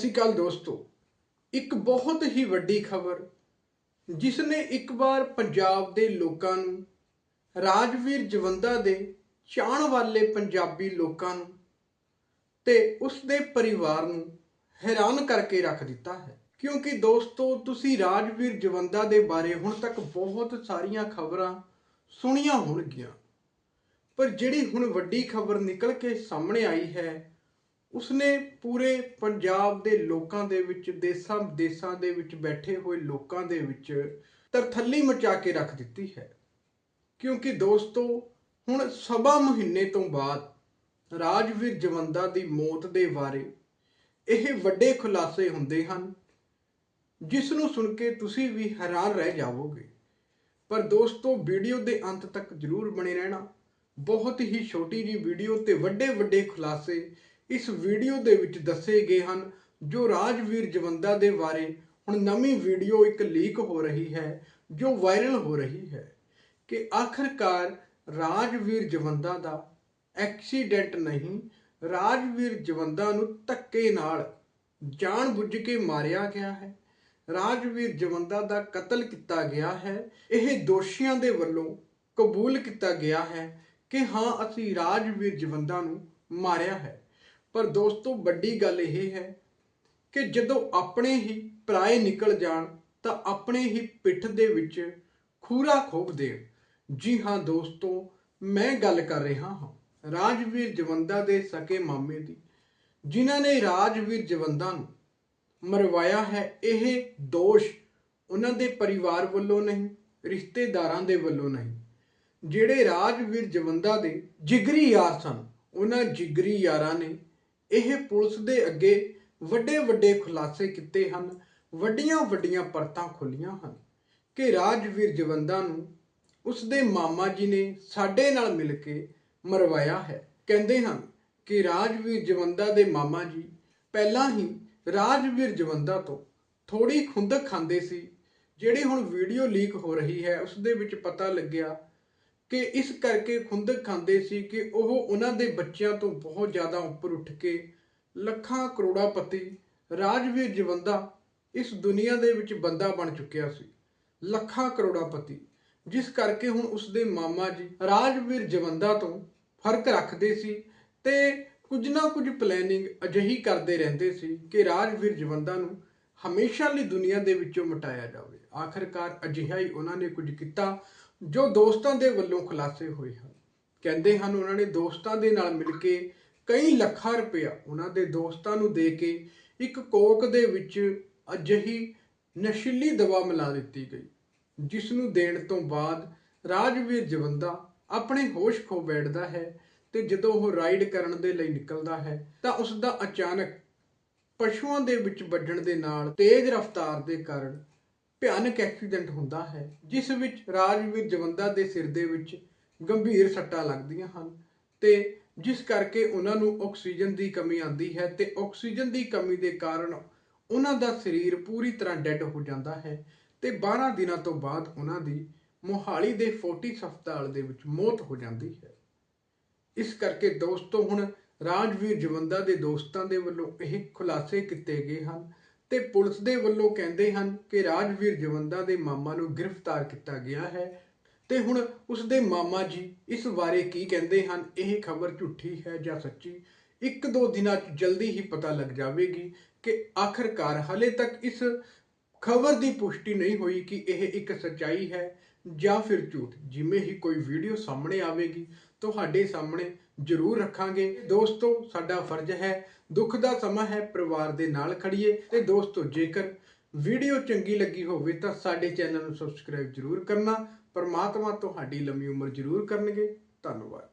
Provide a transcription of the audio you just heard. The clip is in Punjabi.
ਸਤਿ ਸ਼੍ਰੀ ਅਕਾਲ ਦੋਸਤੋ। ਇੱਕ ਬਹੁਤ ਹੀ ਵੱਡੀ ਖਬਰ ਜਿਸ ਨੇ ਇੱਕ ਵਾਰ ਪੰਜਾਬ ਦੇ ਲੋਕਾਂ ਨੂੰ, ਰਾਜਵੀਰ ਜਵੰਦਾ ਦੇ ਚਾਹਣ ਵਾਲੇ ਪੰਜਾਬੀ ਲੋਕਾਂ ਨੂੰ ਤੇ ਉਸ ਦੇ ਪਰਿਵਾਰ ਨੂੰ ਹੈਰਾਨ ਕਰਕੇ ਰੱਖ ਦਿੱਤਾ ਹੈ। ਕਿਉਂਕਿ ਦੋਸਤੋ, ਤੁਸੀਂ ਰਾਜਵੀਰ ਜਵੰਦਾ ਦੇ ਬਾਰੇ ਹੁਣ ਤੱਕ ਬਹੁਤ ਸਾਰੀਆਂ ਖਬਰਾਂ ਸੁਣੀਆਂ ਹੋਣਗੀਆਂ। ਪਰ ਜਿਹੜੀ ਹੁਣ ਵੱਡੀ ਖਬਰ ਨਿਕਲ ਕੇ ਸਾਹਮਣੇ ਆਈ ਹੈ ਉਸਨੇ ਪੂਰੇ ਪੰਜਾਬ ਦੇ ਲੋਕਾਂ ਦੇ ਵਿੱਚ, ਦੇਸਾਂ ਵਿਦੇਸਾਂ ਦੇ ਵਿੱਚ ਬੈਠੇ ਹੋਏ ਲੋਕਾਂ ਦੇ ਵਿੱਚ ਤਰਥੱਲੀ ਮਚਾ ਕੇ ਰੱਖ ਦਿੱਤੀ ਹੈ। ਕਿਉਂਕਿ ਦੋਸਤੋ, ਹੁਣ ਸਵਾ ਮਹੀਨੇ ਤੋਂ ਬਾਅਦ ਰਾਜਵੀਰ ਜਵੰਦਾ ਦੀ ਮੌਤ ਦੇ ਬਾਰੇ ਇਹ ਵੱਡੇ ਖੁਲਾਸੇ ਹੁੰਦੇ ਹਨ, ਜਿਸ ਨੂੰ ਸੁਣ ਕੇ ਤੁਸੀਂ ਵੀ ਹੈਰਾਨ ਰਹਿ ਜਾਵੋਗੇ। ਪਰ ਦੋਸਤੋ, ਵੀਡੀਓ ਦੇ ਅੰਤ ਤੱਕ ਜਰੂਰ ਬਣੇ ਰਹਿਣਾ। ਬਹੁਤ ਹੀ ਛੋਟੀ ਜੀ ਵੀਡੀਓ ਤੇ ਵੱਡੇ ਵੱਡੇ ਖੁਲਾਸੇ ਇਸ ਵੀਡੀਓ ਦੇ ਵਿੱਚ ਦੱਸੇ ਗਏ ਹਨ, ਜੋ ਰਾਜਵੀਰ ਜਵੰਦਾ ਦੇ ਬਾਰੇ। ਹੁਣ ਨਵੀਂ ਵੀਡੀਓ ਇੱਕ ਲੀਕ ਹੋ ਰਹੀ ਹੈ, ਜੋ ਵਾਇਰਲ ਹੋ ਰਹੀ ਹੈ ਕਿ ਆਖਰਕਾਰ ਰਾਜਵੀਰ ਜਵੰਦਾ ਦਾ ਐਕਸੀਡੈਂਟ ਨਹੀਂ, ਰਾਜਵੀਰ ਜਵੰਦਾ ਨੂੰ ਧੱਕੇ ਨਾਲ ਜਾਣ ਬੁੱਝ ਕੇ ਮਾਰਿਆ ਗਿਆ ਹੈ। ਰਾਜਵੀਰ ਜਵੰਦਾ ਦਾ ਕਤਲ ਕੀਤਾ ਗਿਆ ਹੈ, ਇਹ ਦੋਸ਼ੀਆਂ ਦੇ ਵੱਲੋਂ ਕਬੂਲ ਕੀਤਾ ਗਿਆ ਹੈ ਕਿ ਹਾਂ, ਅਸੀਂ ਰਾਜਵੀਰ ਜਵੰਦਾ ਨੂੰ ਮਾਰਿਆ ਹੈ। ਪਰ ਦੋਸਤੋ, ਵੱਡੀ ਗੱਲ ਇਹ ਹੈ ਕਿ ਜਦੋਂ ਆਪਣੇ ਹੀ ਪਰਾਏ ਨਿਕਲ ਜਾਣ, ਤਾਂ ਆਪਣੇ ਹੀ ਪਿੱਠ ਦੇ ਵਿੱਚ ਖੂਰਾ ਖੋਪ ਦੇਣ। ਜੀ ਹਾਂ ਦੋਸਤੋ, ਮੈਂ ਗੱਲ ਕਰ ਰਿਹਾ ਹਾਂ ਰਾਜਵੀਰ ਜਵੰਦਾ ਦੇ ਸਕੇ ਮਾਮੇ ਦੀ, ਜਿਨ੍ਹਾਂ ਨੇ ਰਾਜਵੀਰ ਜਵੰਦਾ ਨੂੰ ਮਰਵਾਇਆ ਹੈ। ਇਹ ਦੋਸ਼ ਉਹਨਾਂ ਦੇ ਪਰਿਵਾਰ ਵੱਲੋਂ ਨਹੀਂ, ਰਿਸ਼ਤੇਦਾਰਾਂ ਦੇ ਵੱਲੋਂ ਨਹੀਂ। ਜਿਹੜੇ ਰਾਜਵੀਰ ਜਵੰਦਾ ਦੇ ਜਿਗਰੀ ਯਾਰ ਸਨ, ਉਹਨਾਂ ਜਿਗਰੀ ਯਾਰਾਂ ਨੇ ਇਹ ਪੁਲਿਸ ਦੇ ਅੱਗੇ ਵੱਡੇ ਵੱਡੇ ਖੁਲਾਸੇ ਕੀਤੇ ਹਨ। ਵੱਡੀਆਂ ਵੱਡੀਆਂ ਪਰਤਾਂ ਖੋਲੀਆਂ ਹਨ ਕਿ ਰਾਜਵੀਰ ਜਵੰਦਾ ਨੂੰ ਉਸ ਦੇ ਮਾਮਾ ਜੀ ਨੇ ਸਾਡੇ ਨਾਲ ਮਿਲ ਕੇ ਮਰਵਾਇਆ ਹੈ। ਕਹਿੰਦੇ ਹਨ ਕਿ ਰਾਜਵੀਰ ਜਵੰਦਾ ਦੇ ਮਾਮਾ ਜੀ ਪਹਿਲਾਂ ਹੀ ਰਾਜਵੀਰ ਜਵੰਦਾ ਤੋਂ ਥੋੜੀ ਖੁੰਦਕ ਖਾਂਦੇ ਸੀ, ਜਿਹੜੀ ਹੁਣ ਵੀਡੀਓ ਲੀਕ ਹੋ ਰਹੀ ਹੈ ਉਸ ਦੇ ਵਿੱਚ ਪਤਾ ਲੱਗਿਆ ਕਿ ਇਸ ਕਰਕੇ ਖੁੰਦਕ ਖਾਂਦੇ ਸੀ ਕਿ ਉਹ ਉਹਨਾਂ ਦੇ ਬੱਚਿਆਂ ਤੋਂ ਬਹੁਤ ਜ਼ਿਆਦਾ ਉੱਪਰ ਉੱਠ ਕੇ ਲੱਖਾਂ ਕਰੋੜਾਪਤੀ ਰਾਜਵੀਰ ਜਵੰਦਾ ਇਸ ਦੁਨੀਆ ਦੇ ਵਿੱਚ ਬੰਦਾ ਬਣ ਚੁੱਕਿਆ ਸੀ, ਲੱਖਾਂ ਕਰੋੜਾਪਤੀ। ਜਿਸ ਕਰਕੇ ਹੁਣ ਉਸ ਦੇ ਮਾਮਾ ਜੀ ਰਾਜਵੀਰ ਜਵੰਦਾ ਤੋਂ ਫ਼ਰਕ ਰੱਖਦੇ ਸੀ ਤੇ ਕੁਝ ਨਾ ਕੁਝ ਪਲੈਨਿੰਗ ਅਜਿਹੀ ਕਰਦੇ ਰਹਿੰਦੇ ਸੀ ਕਿ ਰਾਜਵੀਰ ਜਵੰਦਾ ਨੂੰ ਹਮੇਸ਼ਾ ਲਈ ਦੁਨੀਆ ਦੇ ਵਿੱਚੋਂ ਮਟਾਇਆ ਜਾਵੇ। ਆਖਰਕਾਰ ਅਜਿਹਾ ਹੀ ਉਹਨਾਂ ਨੇ ਕੁਝ ਕੀਤਾ। ਜੋ ਦੋਸਤਾਂ ਦੇ ਵੱਲੋਂ ਖੁਲਾਸੇ ਹੋਏ ਹਨ। ਕਹਿੰਦੇ ਹਨ, ਉਹਨਾਂ ਨੇ ਦੋਸਤਾਂ ਦੇ ਨਾਲ ਮਿਲ ਕੇ ਕਈ ਲੱਖਾਂ ਰੁਪਇਆ ਉਹਨਾਂ ਦੇ ਦੋਸਤਾਂ ਨੂੰ ਦੇ ਕੇ ਇੱਕ ਕੋਕ ਦੇ ਵਿੱਚ ਅਜਿਹੀ ਨਸ਼ੀਲੀ ਦਵਾ ਮਿਲਾ ਦਿੱਤੀ ਗਈ, ਜਿਸ ਨੂੰ ਦੇਣ ਤੋਂ ਬਾਅਦ ਰਾਜਵੀਰ ਜਵੰਦਾ ਆਪਣੇ ਹੋਸ਼ ਖੋ ਬੈਠਦਾ ਹੈ ਤੇ ਜਦੋਂ ਉਹ ਰਾਈਡ ਕਰਨ ਦੇ ਲਈ ਨਿਕਲਦਾ ਹੈ ਤਾਂ ਉਸ ਦਾ ਅਚਾਨਕ ਪਸ਼ੂਆਂ ਦੇ ਵਿੱਚ ਵੱਜਣ ਦੇ ਨਾਲ ਤੇਜ਼ ਰਫ਼ਤਾਰ ਦੇ ਕਾਰਨ ਭਿਆਨਕ ਐਕਸੀਡੈਂਟ ਹੁੰਦਾ ਹੈ, ਜਿਸ ਵਿੱਚ ਰਾਜਵੀਰ ਜਵੰਦਾ ਦੇ ਸਿਰ ਦੇ ਵਿੱਚ ਗੰਭੀਰ ਸੱਟਾਂ ਲੱਗਦੀਆਂ ਹਨ ਤੇ ਜਿਸ ਕਰਕੇ ਉਹਨਾਂ ਨੂੰ ਆਕਸੀਜਨ ਦੀ ਕਮੀ ਆਉਂਦੀ ਹੈ ਤੇ ਆਕਸੀਜਨ ਦੀ ਕਮੀ ਦੇ ਕਾਰਨ ਉਹਨਾਂ ਦਾ ਸਰੀਰ ਪੂਰੀ ਤਰ੍ਹਾਂ ਡੈੱਡ ਹੋ ਜਾਂਦਾ ਹੈ ਤੇ 12 ਦਿਨਾਂ ਤੋਂ ਬਾਅਦ ਉਹਨਾਂ ਦੀ ਮੋਹਾਲੀ ਦੇ ਫੋਰਟਿਸ ਹਸਪਤਾਲ ਦੇ ਵਿੱਚ ਮੌਤ ਹੋ ਜਾਂਦੀ ਹੈ। ਇਸ ਕਰਕੇ ਦੋਸਤੋ, ਹੁਣ ਰਾਜਵੀਰ ਜਵੰਦਾ ਦੇ ਦੋਸਤਾਂ ਦੇ ਵੱਲੋਂ ਇਹ ਖੁਲਾਸੇ ਕੀਤੇ ਗਏ ਹਨ ਤੇ ਪੁਲਿਸ ਦੇ ਵੱਲੋਂ ਕਹਿੰਦੇ ਹਨ ਕਿ ਰਾਜਵੀਰ ਜਵੰਦਾ ਦੇ ਮਾਮਾ ਨੂੰ ਗ੍ਰਿਫਤਾਰ ਕੀਤਾ ਗਿਆ ਹੈ। ਤੇ ਹੁਣ ਉਸ ਦੇ ਮਾਮਾ ਜੀ ਇਸ ਬਾਰੇ ਕੀ ਕਹਿੰਦੇ ਹਨ, ਇਹ ਖਬਰ ਝੂਠੀ ਹੈ ਜਾਂ ਸੱਚੀ? ਇੱਕ ਦੋ ਦਿਨਾਂ 'ਚ ਜਲਦੀ ਹੀ ਪਤਾ ਲੱਗ ਜਾਵੇਗੀ ਕਿ ਆਖਰਕਾਰ ਹਲੇ ਤੱਕ ਇਸ ਖਬਰ ਦੀ ਪੁਸ਼ਟੀ ਨਹੀਂ ਹੋਈ ਕਿ ਇਹ ਇੱਕ ਸੱਚਾਈ ਹੈ। ਜਾਂ ਫਿਰ ਝੂਠ। ਜਿਵੇਂ ਹੀ ਕੋਈ ਵੀਡੀਓ ਸਾਹਮਣੇ ਆਵੇਗੀ, ਤੁਹਾਡੇ ਸਾਹਮਣੇ ਜ਼ਰੂਰ ਰੱਖਾਂਗੇ। ਦੋਸਤੋ, ਸਾਡਾ ਫਰਜ਼ ਹੈ, ਦੁੱਖ ਦਾ ਸਮਾਂ ਹੈ, ਪਰਿਵਾਰ ਦੇ ਨਾਲ ਖੜੀਏ। ਤੇ ਦੋਸਤੋ, ਜੇਕਰ ਵੀਡੀਓ ਚੰਗੀ ਲੱਗੀ ਹੋਵੇ, ਤਾਂ ਸਾਡੇ ਚੈਨਲ ਨੂੰ ਸਬਸਕ੍ਰਾਈਬ ਜ਼ਰੂਰ ਕਰਨਾ। ਪਰਮਾਤਮਾ ਤੁਹਾਡੀ ਲੰਮੀ ਉਮਰ ਜ਼ਰੂਰ ਕਰਨਗੇ। ਧੰਨਵਾਦ।